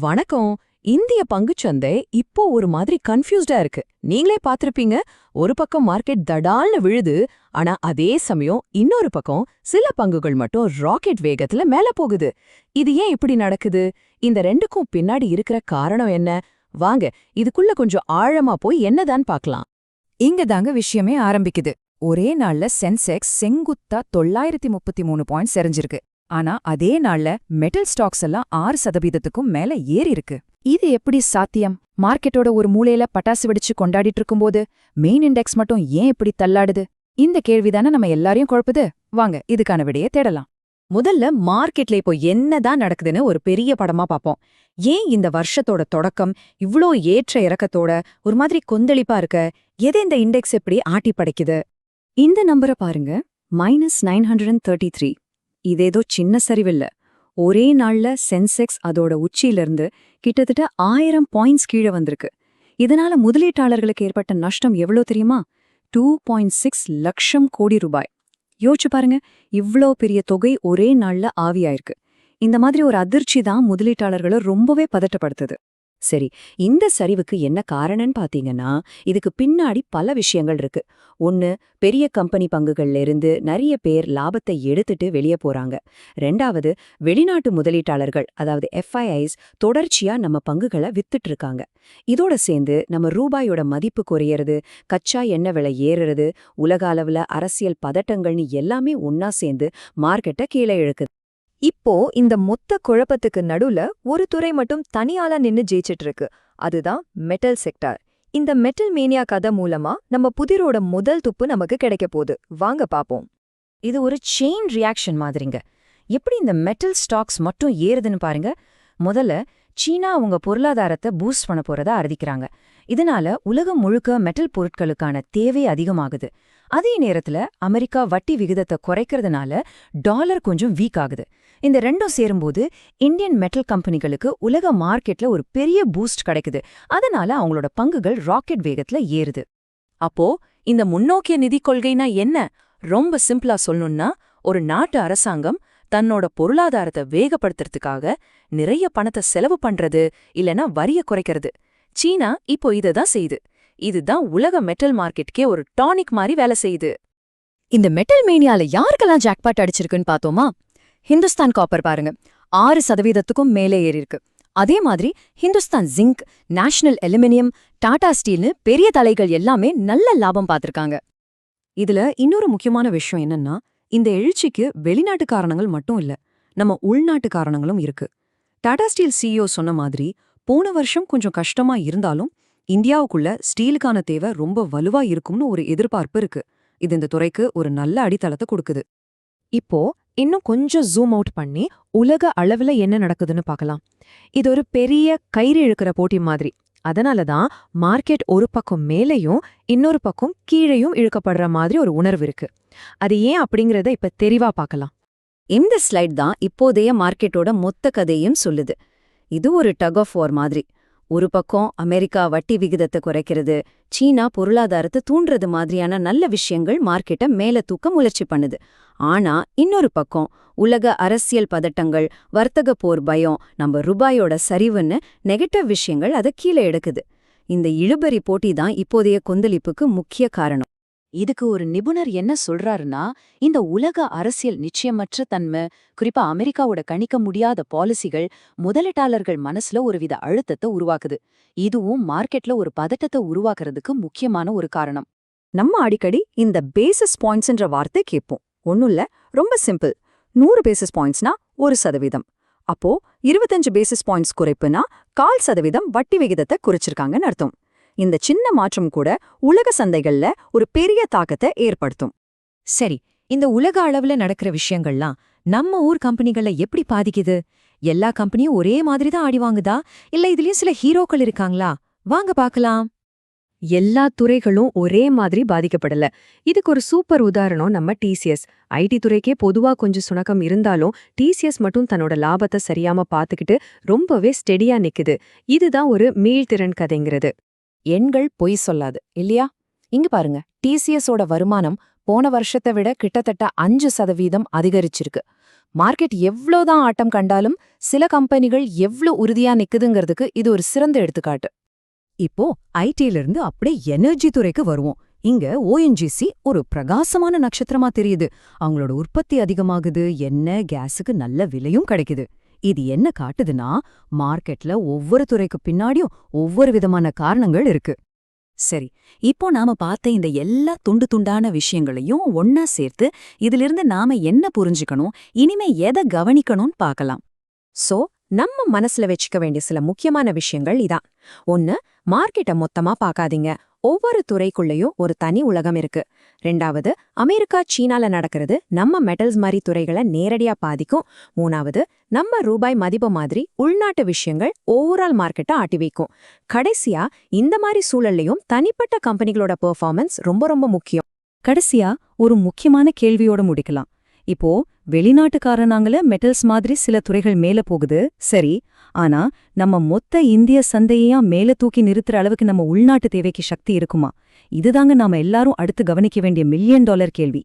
வணக்கம். இந்திய பங்குச்சந்தை இப்போ ஒரு மாதிரி கன்ஃபியூஸ்டா இருக்கு. நீங்களே பார்த்திருப்பீங்க ஒரு பக்கம் மார்க்கெட் தடால்னு விழுது ஆனா அதே சமயம் இன்னொரு பக்கம் சில பங்குகள் மட்டும் ராக்கெட் வேகத்துல மேல போகுது. இது ஏன் இப்படி நடக்குது? இந்த ரெண்டுக்கும் பின்னாடி இருக்கிற காரணம் என்ன? வாங்க இதுக்குள்ள கொஞ்சம் ஆழமா போய் என்னதான் பார்க்கலாம். இங்க தாங்க விஷயமே ஆரம்பிக்குது. ஒரே நாள்ல சென்செக்ஸ் செங்குத்தா தொள்ளாயிரத்தி முப்பத்தி மூணு பாயிண்ட் செறிஞ்சிருக்கு. ஆனா அதே நாள்ல மெட்டல் ஸ்டாக்ஸ் எல்லாம் ஆறு சதவீதத்துக்கும் மேல ஏறி இருக்கு. இது எப்படி சாத்தியம்? மார்க்கெட்டோட ஒரு மூலையில பட்டாசு வெடிச்சு கொண்டாடிட்டு இருக்கும்போது மெயின் இண்டெக்ஸ் மட்டும் ஏன் இப்படி தள்ளாடுது? இந்த கேள்விதானே நம்ம எல்லாரையும் குழப்புது. வாங்க இதுக்கான விடையை தேடலாம். முதல்ல மார்க்கெட்ல இப்போ என்னதான் நடக்குதுன்னு ஒரு பெரிய படமா பார்ப்போம். ஏன் இந்த வருஷத்தோட தொடக்கம் இவ்ளோ ஏற்ற இறக்கத்தோட ஒரு மாதிரி கொந்தளிப்பா இருக்க? எதை இந்த இண்டெக்ஸ் எப்படி ஆட்டி படைக்குது இந்த நம்பரை பாருங்க. Minus nine hundred and thirty three இதேதோ சின்ன சரிவில்ல. ஒரே நாள்ல சென்செக்ஸ் அதோட உச்சியிலிருந்து கிட்டத்தட்ட ஆயிரம் பாயிண்ட்ஸ் கீழே வந்திருக்கு. இதனால முதலீட்டாளர்களுக்கு ஏற்பட்ட நஷ்டம் எவ்வளோ தெரியுமா? டூ பாயிண்ட் சிக்ஸ் லட்சம் கோடி ரூபாய். யோசிச்சு பாருங்க இவ்ளோ பெரிய தொகை ஒரே நாள்ல ஆவியாயிருக்கு. இந்த மாதிரி ஒரு அதிர்ச்சி தான் முதலீட்டாளர்களை ரொம்பவே பதட்டப்படுத்துது. சரி இந்த சரிவுக்கு என்ன காரணம்னு பாத்தீங்கன்னா இதுக்கு பின்னாடி பல விஷயங்கள் இருக்கு. ஒன்னு பெரிய கம்பெனி பங்குகள்ல இருந்து நிறைய பேர் லாபத்தை எடுத்துட்டு வெளியே போறாங்க. ரெண்டாவது வெளிநாட்டு முதலீட்டாளர்கள் அதாவது எஃப்ஐஐஸ் தொடர்ச்சியா நம்ம பங்குகளை வித்துட்டு இருக்காங்க. இதோட சேர்ந்து நம்ம ரூபாயோட மதிப்பு குறையறது கச்சா எண்ணெய் விலை ஏறுறது உலக அளவுல அரசியல் பதட்டங்கள்னு எல்லாமே ஒன்னா சேர்ந்து மார்க்கெட்டை கீழே இழுக்குது. இப்போ இந்த மொத்த குழப்பத்துக்கு நடுவுல ஒரு துறை மட்டும் தனியால நின்னு ஜெயிச்சிட்டு இருக்கு அதுதான் மெட்டல் செக்டார் இந்த மெட்டல் மேனியா கதை மூலமா நம்ம புதிரோட முதல் துப்பு நமக்கு கிடைக்க போகுது. வாங்க பாப்போம். இது ஒரு செயின் ரியாக்ஷன் மாதிரிங்க. எப்படி இந்த மெட்டல் ஸ்டாக்ஸ் மட்டும் ஏறுதுன்னு பாருங்க. முதல்ல சீனா அவங்க பொருளாதாரத்தை பூஸ்ட் பண்ண போறதா அறிவிக்கிறாங்க இதனால உலகம் முழுக்க மெட்டல் பொருட்களுக்கான தேவை அதிகமாகுது. அதே நேரத்துல அமெரிக்கா வட்டி விகிதத்தை குறைக்கிறதுனால டாலர் கொஞ்சம் வீக் ஆகுது. இந்த ரெண்டும் சேரும்போது இந்தியன் மெட்டல் கம்பெனிகளுக்கு உலக மார்க்கெட்ல ஒரு பெரிய பூஸ்ட் கிடைக்குது. அதனால அவங்களோட பங்குகள் ராக்கெட் வேகத்துல ஏறுது. அப்போ இந்த முன்னோக்கிய நிதி கொள்கைனா என்ன? ரொம்ப சிம்பிளா சொல்லணும்னா ஒரு நாட்டு அரசாங்கம் தன்னோட பொருளாதாரத்தை வேகப்படுத்துறதுக்காக நிறைய பணத்தை செலவு பண்றது இல்லனா வரிய குறைக்கிறது. சீனா இப்போ இததான் செய்யுது இதுதான் உலக மெட்டல் மார்க்கெட்கே ஒரு டானிக் மாதிரி வேலை செய்யுது இந்த மெட்டல் மேனியால யாருக்கெல்லாம் ஜாக்பாட் அடிச்சிருக்குன்னு பார்த்தோமா? ஹிந்துஸ்தான் காப்பர் பாருங்க. ஆறு சதவீதத்துக்கும் மேலே ஏறியிருக்கு அதே மாதிரி Hindustan Zinc National Aluminium Tata ஸ்டீல்னு பெரிய தலைகள் எல்லாமே நல்ல லாபம் பார்த்திருக்காங்க. இதுல இன்னொரு முக்கியமான விஷயம் என்னன்னா இந்த எழுச்சிக்கு வெளிநாட்டு காரணங்கள் மட்டும் இல்ல நம்ம உள்நாட்டு காரணங்களும் இருக்கு. டாடா ஸ்டீல் சிஇஓ சொன்ன மாதிரி போன வருஷம் கொஞ்சம் கஷ்டமா இருந்தாலும் இந்தியாவுக்குள்ள ஸ்டீலுக்கான தேவை ரொம்ப வலுவா இருக்கும்னு ஒரு எதிர்பார்ப்பு இருக்கு. இது இந்த துறைக்கு ஒரு நல்ல அடித்தளத்தை கொடுக்குது. இப்போ இன்னும் கொஞ்சம் ஜூம் அவுட் பண்ணி உலக அளவுல என்ன நடக்குதுன்னு பார்க்கலாம். இது ஒரு பெரிய கயிறு இழுக்கிற போட்டி மாதிரி. அதனால தான் மார்க்கெட் ஒரு பக்கம் மேலேயும் இன்னொரு பக்கம் கீழேயும் இழுக்கப்படுற மாதிரி ஒரு உணர்வு இருக்கு. அது ஏன் அப்படிங்கறத இப்ப தெளிவா பார்க்கலாம். இந்த ஸ்லைட் தான் இப்போதைய மார்க்கெட்டோட மொத்த கதையும் சொல்லுது. இது ஒரு டக் ஆஃப் வார் மாதிரி. ஒரு பக்கம் அமெரிக்கா வட்டி விகிதத்தை குறைக்கிறது சீனா பொருளாதாரத்தை தூண்டுறது மாதிரியான நல்ல விஷயங்கள் மார்க்கெட்டை மேல தூக்க முயற்சி பண்ணுது. ஆனா இன்னொரு பக்கம் உலக அரசியல் பதட்டங்கள் வர்த்தக போர் பயம் நம்ம ரூபாயோட சரிவுன்னு நெகட்டிவ் விஷயங்கள் அதை கீழே எடுக்குது. இந்த இழுபறி போட்டி தான் இப்போதைய கொந்தளிப்புக்கு முக்கிய காரணம். இதுக்கு ஒரு நிபுணர் என்ன சொல்றாருன்னா இந்த உலக அரசியல் நிச்சயமற்ற தன்மை குறிப்பா அமெரிக்காவோட கணிக்க முடியாத பாலிசிகள் முதலீட்டாளர்கள் மனசுல ஒருவித அழுத்தத்தை உருவாக்குது. இதுவும் மார்க்கெட்ல ஒரு பதட்டத்தை உருவாக்குறதுக்கு முக்கியமான ஒரு காரணம். நம்ம அடிக்கடி இந்த பேசிஸ் பாயிண்ட்ஸ்ன்ற வார்த்தை கேட்போம். ஒன்னும் இல்ல ரொம்ப சிம்பிள் நூறு பேசிஸ் பாயிண்ட்ஸ்னா ஒரு சதவீதம். அப்போ இருபத்தஞ்சு பேசிஸ் பாயிண்ட்ஸ் குறைப்புனா கால் சதவீதம் வட்டி விகிதத்தை குறைச்சிருக்காங்கன்னு அர்த்தம். இந்த சின்ன மாற்றம் கூட உலக சந்தைகள்ல ஒரு பெரிய தாக்கத்தை ஏற்படுத்தும். சரி இந்த உலக அளவுல நடக்கிற விஷயங்கள்லாம் நம்ம ஊர் கம்பெனிகள்ல எப்படி பாதிக்குது? எல்லா கம்பெனியும் ஒரே மாதிரி தான் ஆடி வாங்குதா? இல்ல இதுலயும் சில ஹீரோக்கள் இருக்காங்களா? வாங்க பார்க்கலாம் எல்லா துறைகளும் ஒரே மாதிரி பாதிக்கப்படல. இதுக்கு ஒரு சூப்பர் உதாரணம் நம்ம டிசிஎஸ் ஐடி துறைக்கே பொதுவா கொஞ்சம் சுணக்கம் இருந்தாலும் டிசிஎஸ் மட்டும் தன்னோட லாபத்தை சரியாம பாத்துக்கிட்டு ரொம்பவே ஸ்டெடியா நிக்குது. இதுதான் ஒரு மீள்திறன் கதைங்கிறது. எண்கள் பொய் சொல்லாது இல்லையா? இங்க பாருங்க டிசிஎஸோட வருமானம் போன வருஷத்தை விட கிட்டத்தட்ட அஞ்சு சதவீதம் அதிகரிச்சிருக்கு. மார்க்கெட் எவ்வளோதான் ஆட்டம் கண்டாலும் சில கம்பெனிகள் எவ்ளோ உறுதியா நிக்குதுங்கிறதுக்கு இது ஒரு சிறந்த எடுத்துக்காட்டு. இப்போ ஐடில இருந்து அப்படியே எனர்ஜி துறைக்கு வருவோம். இங்க ஓஎன்ஜிசி ஒரு பிரகாசமான நட்சத்திரமா தெரியுது. அவங்களோட உற்பத்தி அதிகமாகுது என்ன கேஸுக்கு நல்ல விலையும் கிடைக்குது. இது என்ன காட்டுதுன்னா மார்க்கெட்ல ஒவ்வொரு துறைக்கு பின்னாடியும் ஒவ்வொரு விதமான காரணங்கள் இருக்கு. சரி இப்போ நாம பார்த்த இந்த எல்லா துண்டு துண்டான விஷயங்களையும் ஒன்னா சேர்த்து இதிலிருந்து நாம என்ன புரிஞ்சுக்கணும் இனிமே எதை கவனிக்கணும்னு பார்க்கலாம். சோ நம்ம மனசுல வச்சுக்க வேண்டிய சில முக்கியமான விஷயங்கள் இதான். ஒன்னு மார்க்கெட்டை மொத்தமா பார்க்காதீங்க. ஒவ்வொரு துறைக்குள்ளேயும் ஒரு தனி உலகம் இருக்கு. ரெண்டாவது அமெரிக்கா சீனால நடக்கிறது நம்ம மெட்டல்ஸ் மாதிரி துறைகளை நேரடியா பாதிக்கும். மூணாவது நம்ம ரூபாய் மதிப்பு மாதிரி உள்நாட்டு விஷயங்கள் ஓவரால் மார்க்கெட்டை ஆட்டி வைக்கும். கடைசியா இந்த மாதிரி சூழல்லையும் தனிப்பட்ட கம்பெனிகளோட பெர்ஃபார்மன்ஸ் ரொம்ப ரொம்ப முக்கியம். கடைசியா ஒரு முக்கியமான கேள்வியோட முடிக்கலாம். இப்போ வெளிநாட்டுக்காரனாங்கள மெட்டல்ஸ் மாதிரி சில துறைகள் மேல போகுது சரி ஆனா நம்ம மொத்த இந்திய சந்தையா மேல தூக்கி நிறுத்துற அளவுக்கு நம்ம உள்நாட்டு தேவைக்கு சக்தி இருக்குமா? இதுதாங்க நாம எல்லாரும் அடுத்து கவனிக்க வேண்டிய மில்லியன் டாலர் கேள்வி.